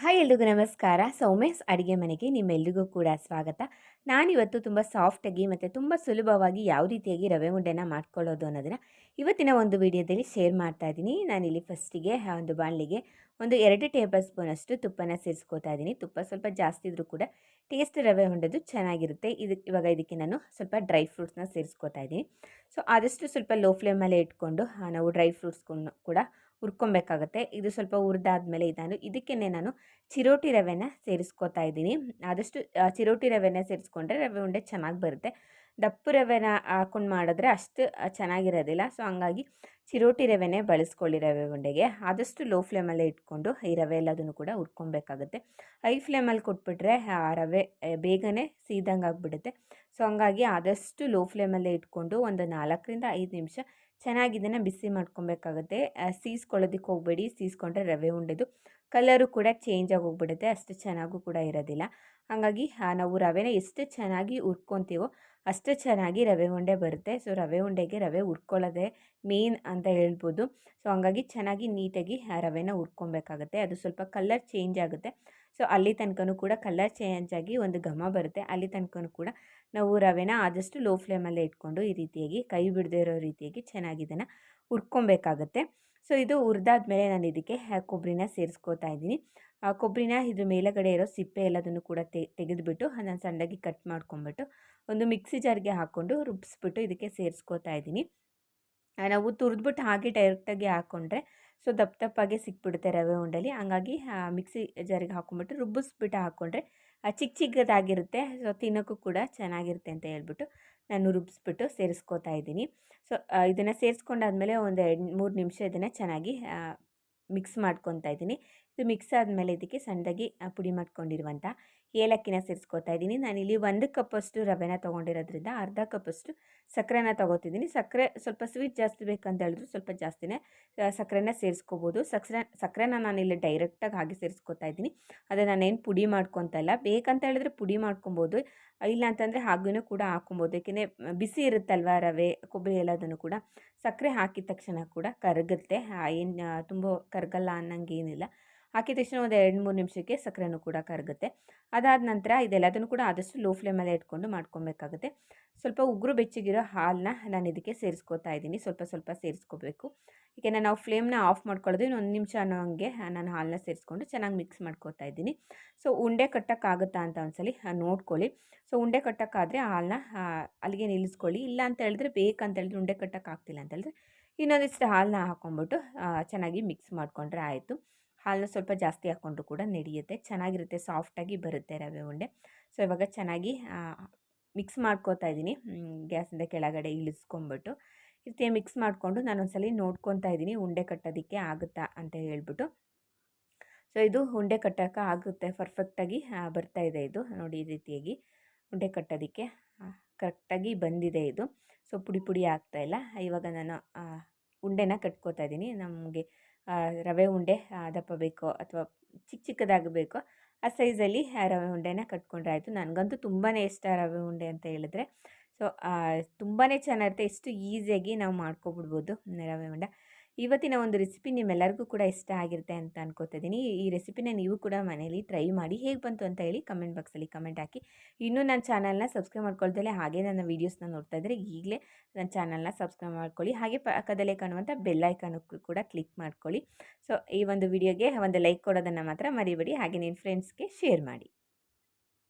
Hi ಎಲ್ರಿಗೂ ನಮಸ್ಕಾರ. ಸೌಮೇಶ್ ಅಡುಗೆ ಮನೆಗೆ ನಿಮ್ಮೆಲ್ರಿಗೂ ಕೂಡ ಸ್ವಾಗತ. ನಾನಿವತ್ತು ತುಂಬ ಸಾಫ್ಟಾಗಿ ಮತ್ತು ತುಂಬ ಸುಲಭವಾಗಿ ಯಾವ ರೀತಿಯಾಗಿ ರವೆ ಉಂಡೆನ ಮಾಡ್ಕೊಳ್ಳೋದು ಅನ್ನೋದನ್ನು ಇವತ್ತಿನ ಒಂದು ವಿಡಿಯೋದಲ್ಲಿ ಶೇರ್ ಮಾಡ್ತಾ ಇದ್ದೀನಿ. ನಾನಿಲ್ಲಿ ಫಸ್ಟಿಗೆ ಒಂದು ಬಾಣಲಿಗೆ ಒಂದು ಎರಡು ಟೇಬಲ್ ಸ್ಪೂನಷ್ಟು ತುಪ್ಪನ ಸೇರಿಸ್ಕೋತಾ ಇದ್ದೀನಿ. ತುಪ್ಪ ಸ್ವಲ್ಪ ಜಾಸ್ತಿ ಇದ್ದರೂ ಕೂಡ ಟೇಸ್ಟ್ ರವೆ ಉಂಡೋದು ಚೆನ್ನಾಗಿರುತ್ತೆ. ಇದು ಇವಾಗ ಇದಕ್ಕೆ ನಾನು ಸ್ವಲ್ಪ ಡ್ರೈ ಫ್ರೂಟ್ಸ್ನ ಸೇರಿಸ್ಕೋತಾ ಇದ್ದೀನಿ. ಸೊ ಆದಷ್ಟು ಸ್ವಲ್ಪ ಲೋ ಫ್ಲೇಮಲ್ಲೇ ಇಟ್ಕೊಂಡು ನಾವು ಡ್ರೈ ಫ್ರೂಟ್ಸ್ಗಳನ್ನ ಕೂಡ ಹುರ್ಕೊಬೇಕಾಗತ್ತೆ. ಇದು ಸ್ವಲ್ಪ ಹುರಿದಾದ್ಮೇಲೆ ನಾನು ಇದಕ್ಕೇ ನಾನು ಚಿರೋಟಿ ರವೆನ ಸೇರಿಸ್ಕೊತಾ ಇದ್ದೀನಿ. ಆದಷ್ಟು ಚಿರೋಟಿ ರವೆನ ಸೇರಿಸ್ಕೊಂಡ್ರೆ ರವೆ ಉಂಡೆ ಚೆನ್ನಾಗಿ ಬರುತ್ತೆ. ದಪ್ಪು ರವೆನ ಹಾಕೊಂಡು ಮಾಡಿದ್ರೆ ಅಷ್ಟು ಚೆನ್ನಾಗಿರೋದಿಲ್ಲ. ಸೊ, ಹಂಗಾಗಿ ಚಿರೋಟಿ ರವೆನೇ ಬಳಸ್ಕೊಳ್ಳಿ ರವೆ ಉಂಡೆಗೆ. ಆದಷ್ಟು ಲೋ ಫ್ಲೇಮಲ್ಲೇ ಇಟ್ಕೊಂಡು ಈ ರವೆ ಎಲ್ಲದನ್ನು ಕೂಡ ಹುರ್ಕೊಬೇಕಾಗುತ್ತೆ. ಹೈ ಫ್ಲೇಮಲ್ಲಿ ಕೊಟ್ಬಿಟ್ರೆ, ಆ, ರವೆ ಬೇಗನೆ ಸೀದಂಗೆ ಆಗಿಬಿಡುತ್ತೆ. ಸೊ, ಹಂಗಾಗಿ ಆದಷ್ಟು ಲೋ ಫ್ಲೇಮಲ್ಲೇ ಇಟ್ಕೊಂಡು ಒಂದು ನಾಲ್ಕರಿಂದ ಐದು ನಿಮಿಷ ಚೆನ್ನಾಗಿ ಇದನ್ನು ಬಿಸಿ ಮಾಡ್ಕೊಬೇಕಾಗುತ್ತೆ. ಸೀಸ್ಕೊಳ್ಳೋದಕ್ಕೆ ಹೋಗಬೇಡಿ. ಸೀಸ್ಕೊಂಡ್ರೆ ರವೆ ಉಂಡೆದು ಕಲರು ಕೂಡ ಚೇಂಜ್ ಆಗಿ ಹೋಗ್ಬಿಡುತ್ತೆ ಅಷ್ಟು ಚೆನ್ನಾಗೂ ಕೂಡ ಇರೋದಿಲ್ಲ. ಹಾಗಾಗಿ ನಾವು ರವೆನ ಎಷ್ಟು ಚೆನ್ನಾಗಿ ಹುರ್ಕೊತೀವೋ ಅಷ್ಟು ಚೆನ್ನಾಗಿ ರವೆ ಉಂಡೆ ಬರುತ್ತೆ. ಸೊ, ರವೆ ಉಂಡೆಗೆ ರವೆ ಹುರ್ಕೊಳ್ಳೋದೇ ಮೇನ್ ಅಂತ ಹೇಳ್ಬೋದು. ಸೊ, ಹಂಗಾಗಿ ಚೆನ್ನಾಗಿ ನೀಟಾಗಿ ರವೆನ ಹುರ್ಕೊಬೇಕಾಗುತ್ತೆ. ಅದು ಸ್ವಲ್ಪ ಕಲರ್ ಚೇಂಜ್ ಆಗುತ್ತೆ. ಸೊ, ಅಲ್ಲಿ ತನಕನೂ ಕೂಡ ಕಲರ್ ಚೇಂಜ್ ಆಗಿ ಒಂದು ಘಮ ಬರುತ್ತೆ. ಅಲ್ಲಿ ತನಕನೂ ಕೂಡ ನಾವು ರವೆನ ಆದಷ್ಟು ಲೋ ಫ್ಲೇಮಲ್ಲೇ ಇಟ್ಕೊಂಡು ಈ ರೀತಿಯಾಗಿ ಕೈ ಬಿಡದೇ ಇರೋ ರೀತಿಯಾಗಿ ಚೆನ್ನಾಗಿ ಇದನ್ನು ಹುರ್ಕೊಬೇಕಾಗತ್ತೆ. ಸೊ, ಇದು ಹುರಿದಾದ್ಮೇಲೆ ನಾನು ಇದಕ್ಕೆ ಕೊಬ್ಬರಿನ ಸೇರಿಸ್ಕೋತಾ ಇದ್ದೀನಿ. ಆ ಕೊಬ್ಬರಿನ ಇದ್ರ ಮೇಲಗಡೆ ಇರೋ ಸಿಪ್ಪೆ ಎಲ್ಲದನ್ನು ಕೂಡ ತೆ, ತೆಗೆದುಬಿಟ್ಟು ನಾನು ಸಣ್ಣಗೆ ಕಟ್ ಮಾಡ್ಕೊಂಬಿಟ್ಟು ಒಂದು ಮಿಕ್ಸಿ ಜಾರ್ಗೆ ಹಾಕ್ಕೊಂಡು ರುಬ್ಬಿಸ್ಬಿಟ್ಟು ಇದಕ್ಕೆ ಸೇರಿಸ್ಕೋತಾ ಇದ್ದೀನಿ. ನಾವು ತುರಿದ್ಬಿಟ್ಟು ಹಾಗೆ ಡೈರೆಕ್ಟಾಗಿ ಹಾಕ್ಕೊಂಡ್ರೆ ಸೊ ದಪ್ಪ ದಪ್ಪಾಗೆ ಸಿಕ್ಬಿಡುತ್ತೆ ರವೆ ಉಂಡೆಲಿ ಹಂಗಾಗಿ ಮಿಕ್ಸಿ ಜಾರಿಗೆ ಹಾಕ್ಕೊಂಬಿಟ್ಟು ರುಬ್ಬಿಸ್ಬಿಟ್ಟು ಹಾಕ್ಕೊಂಡ್ರೆ ಚಿಕ್ಕ ಚಿಕ್ಕದಾಗಿರುತ್ತೆ. ಸೊ ತಿನ್ನೋಕ್ಕೂ ಕೂಡ ಚೆನ್ನಾಗಿರುತ್ತೆ ಅಂತ ಹೇಳ್ಬಿಟ್ಟು ನಾನು ರುಬ್ಬಿಸ್ಬಿಟ್ಟು ಸೇರಿಸ್ಕೋತಾ ಇದ್ದೀನಿ. ಸೊ ಇದನ್ನು ಸೇರಿಸ್ಕೊಂಡಾದ್ಮೇಲೆ ಒಂದು ಎರಡು ಮೂರು ನಿಮಿಷ ಇದನ್ನು ಚೆನ್ನಾಗಿ ಮಿಕ್ಸ್ ಮಾಡ್ಕೊತಾ ಇದ್ದೀನಿ. ಇದು ಮಿಕ್ಸ್ ಆದಮೇಲೆ ಇದಕ್ಕೆ ಸಣ್ಣದಾಗಿ ಪುಡಿ ಮಾಡ್ಕೊಂಡಿರುವಂಥ ಏಲಕ್ಕಿನ ಸೇರಿಸ್ಕೊತಾ ಇದ್ದೀನಿ. ನಾನಿಲ್ಲಿ ಒಂದು ಕಪ್ಪಷ್ಟು ರವೆನ ತೊಗೊಂಡಿರೋದ್ರಿಂದ ಅರ್ಧ ಕಪ್ಪಷ್ಟು ಸಕ್ಕರೆನ ತೊಗೋತಿದ್ದೀನಿ. ಸಕ್ಕರೆ ಸ್ವಲ್ಪ ಸ್ವೀಟ್ ಜಾಸ್ತಿ ಬೇಕಂತ ಹೇಳಿದ್ರು ಸ್ವಲ್ಪ ಜಾಸ್ತಿನೇ ಸಕ್ಕರೆನ ಸೇರಿಸ್ಕೋಬೋದು. ಸಕ್ಕರೆ ಸಕ್ಕರೆನ ನಾನಿಲ್ಲಿ ಡೈರೆಕ್ಟಾಗಿ ಹಾಗೆ ಸೇರಿಸ್ಕೊತಾ ಇದ್ದೀನಿ. ಅದೇ ನಾನೇನು ಪುಡಿ ಮಾಡ್ಕೊತಲ್ಲ ಬೇಕಂತ ಹೇಳಿದ್ರೆ ಪುಡಿ ಮಾಡ್ಕೊಬೋದು. ಇಲ್ಲ ಅಂತಂದರೆ ಹಾಗೇನೂ ಕೂಡ ಹಾಕೊಬೋದು. ಏಕೆಂದರೆ ಬಿಸಿ ಇರುತ್ತಲ್ವ ರವೆ, ಕೊಬ್ಬರಿ ಎಲ್ಲದನ್ನು ಕೂಡ ಸಕ್ಕರೆ ಹಾಕಿದ ತಕ್ಷಣ ಕೂಡ ಕರಗುತ್ತೆ. ಏನು ತುಂಬ ಕರಗಲ್ಲ ಅನ್ನಂಗೆ ಏನಿಲ್ಲ ಹಾಕಿದ ತಕ್ಷಣ ಒಂದು ಎರಡು ಮೂರು ನಿಮಿಷಕ್ಕೆ ಸಕ್ಕರೆನೂ ಕೂಡ ಕರಗುತ್ತೆ. ಅದಾದ ನಂತರ ಇದೆಲ್ಲದನ್ನು ಕೂಡ ಆದಷ್ಟು ಲೋ ಫ್ಲೇಮಲ್ಲೇ ಇಟ್ಕೊಂಡು ಮಾಡ್ಕೊಬೇಕಾಗುತ್ತೆ. ಸ್ವಲ್ಪ ಉಗುರು ಬೆಚ್ಚಗಿರೋ ಹಾಲನ್ನ ನಾನು ಇದಕ್ಕೆ ಸೇರಿಸ್ಕೋತಾ ಇದ್ದೀನಿ. ಸ್ವಲ್ಪ ಸ್ವಲ್ಪ ಸೇರಿಸ್ಕೋಬೇಕು. ಏಕೆಂದರೆ ನಾವು ಫ್ಲೇಮ್ನ ಆಫ್ ಮಾಡ್ಕೊಳ್ಳೋದು ಇನ್ನೊಂದು ನಿಮಿಷ ಅನ್ನೋ ಹಂಗೆ ನಾನು ಹಾಲನ್ನ ಸೇರಿಸ್ಕೊಂಡು ಚೆನ್ನಾಗಿ ಮಿಕ್ಸ್ ಮಾಡ್ಕೋತಾ ಇದ್ದೀನಿ. ಸೊ ಉಂಡೆ ಕಟ್ಟೋಕ್ಕಾಗುತ್ತಾ ಅಂತ ಒಂದ್ಸಲಿ ನೋಡ್ಕೊಳ್ಳಿ. ಸೊ ಉಂಡೆ ಕಟ್ಟೋಕ್ಕಾದರೆ ಹಾಲನ್ನ ಅಲ್ಲಿಗೆ ನಿಲ್ಲಿಸ್ಕೊಳ್ಳಿ. ಇಲ್ಲ ಅಂತ ಹೇಳಿದ್ರೆ ಬೇಕಂತ ಹೇಳಿದ್ರೆ ಉಂಡೆ ಕಟ್ಟೋಕ್ಕಾಗ್ತಿಲ್ಲ ಅಂತ ಹೇಳಿದ್ರೆ ಇನ್ನೊಂದಿಷ್ಟು ಹಾಲನ್ನ ಹಾಕ್ಕೊಂಬಿಟ್ಟು ಚೆನ್ನಾಗಿ ಮಿಕ್ಸ್ ಮಾಡಿಕೊಂಡ್ರೆ ಆಯಿತು. ಹಾಲನ್ನ ಸ್ವಲ್ಪ ಜಾಸ್ತಿ ಹಾಕ್ಕೊಂಡ್ರು ಕೂಡ ನಡೆಯುತ್ತೆ. ಚೆನ್ನಾಗಿರುತ್ತೆ, ಸಾಫ್ಟಾಗಿ ಬರುತ್ತೆ ರವೆ ಉಂಡೆ. ಸೊ, ಇವಾಗ ಚೆನ್ನಾಗಿ ಮಿಕ್ಸ್ ಮಾಡ್ಕೋತಾ ಇದ್ದೀನಿ. ಗ್ಯಾಸಿಂದ ಕೆಳಗಡೆ ಇಳಿಸ್ಕೊಂಬಿಟ್ಟು. ರೀತಿ ಮಿಕ್ಸ್ ಮಾಡಿಕೊಂಡು ನಾನು ಒಂದ್ಸಲಿ ನೋಡ್ಕೊತಾ ಇದ್ದೀನಿ, ಉಂಡೆ ಕಟ್ಟೋದಕ್ಕೆ ಆಗುತ್ತಾ ಅಂತ ಹೇಳ್ಬಿಟ್ಟು. ಸೊ, ಇದು ಉಂಡೆ ಕಟ್ಟೋಕೆ ಆಗುತ್ತೆ, ಪರ್ಫೆಕ್ಟಾಗಿ ಬರ್ತಾ ಇದೆ ಇದು. ನೋಡಿ ಈ ರೀತಿಯಾಗಿ ಉಂಡೆ ಕಟ್ಟೋದಕ್ಕೆ ಕರೆಕ್ಟಾಗಿ ಬಂದಿದೆ ಇದು. ಸೊ, ಪುಡಿ ಪುಡಿ ಆಗ್ತಾ ಇಲ್ಲ. ಇವಾಗ ನಾನು ಉಂಡೆನ ಕಟ್ಕೋತಾ ಇದ್ದೀನಿ. ನಮಗೆ ರವೆ ಉಂಡೆ ದಪ್ಪ ಬೇಕೋ ಅಥವಾ ಚಿಕ್ಕ ಚಿಕ್ಕದಾಗಬೇಕೋ ಆ ಸೈಜಲ್ಲಿ ರವೆ ಉಂಡೆನ ಕಟ್ಕೊಂಡ್ರೆ ಆಯಿತು ನನಗಂತೂ ತುಂಬಾ ಇಷ್ಟ ರವೆ ಉಂಡೆ ಅಂತ ಹೇಳಿದ್ರೆ. ಸೊ ತುಂಬಾ ಚೆನ್ನಾಗಿರುತ್ತೆ. ಎಷ್ಟು ಈಸಿಯಾಗಿ ನಾವು ಮಾಡ್ಕೊಬಿಡ್ಬೋದು ರವೆ ಉಂಡೆ. ಇವತ್ತಿನ ಒಂದು ರೆಸಿಪಿ ನಿಮ್ಮೆಲ್ಲರಿಗೂ ಕೂಡ ಇಷ್ಟ ಆಗಿರುತ್ತೆ ಅಂತ ಅನ್ಕೋತಿದ್ದೀನಿ ಈ ರೆಸಿಪಿನ ನೀವು ಕೂಡ ಮನೇಲಿ ಟ್ರೈ ಮಾಡಿ ಹೇಗೆ ಬಂತು ಅಂತ ಹೇಳಿ ಕಮೆಂಟ್ ಬಾಕ್ಸಲ್ಲಿ ಕಮೆಂಟ್ ಹಾಕಿ. ಇನ್ನೂ ನನ್ನ ಚಾನಲ್ನ ಸಬ್ಸ್ಕ್ರೈಬ್ ಮಾಡ್ಕೊಳ್ದಲ್ಲೇ ಹಾಗೆ ನನ್ನ ವೀಡಿಯೋಸ್ನ ನೋಡ್ತಾ ಇದ್ದರೆ ಈಗಲೇ ನನ್ನ ಚಾನಲ್ನ ಸಬ್ಸ್ಕ್ರೈಬ್ ಮಾಡ್ಕೊಳ್ಳಿ. ಹಾಗೆ ಪಕ್ಕದಲ್ಲೇ ಕಾಣುವಂಥ ಐಕಾನಕ್ಕೂ ಕೂಡ ಕ್ಲಿಕ್ ಮಾಡ್ಕೊಳ್ಳಿ. ಸೊ ಈ ಒಂದು ವಿಡಿಯೋಗೆ ಒಂದು ಲೈಕ್ ಕೊಡೋದನ್ನು ಮಾತ್ರ ಮರಿಬೇಡಿ. ಹಾಗೆ ನಿಮ್ಮ ಫ್ರೆಂಡ್ಸ್ಗೆ ಶೇರ್ ಮಾಡಿ.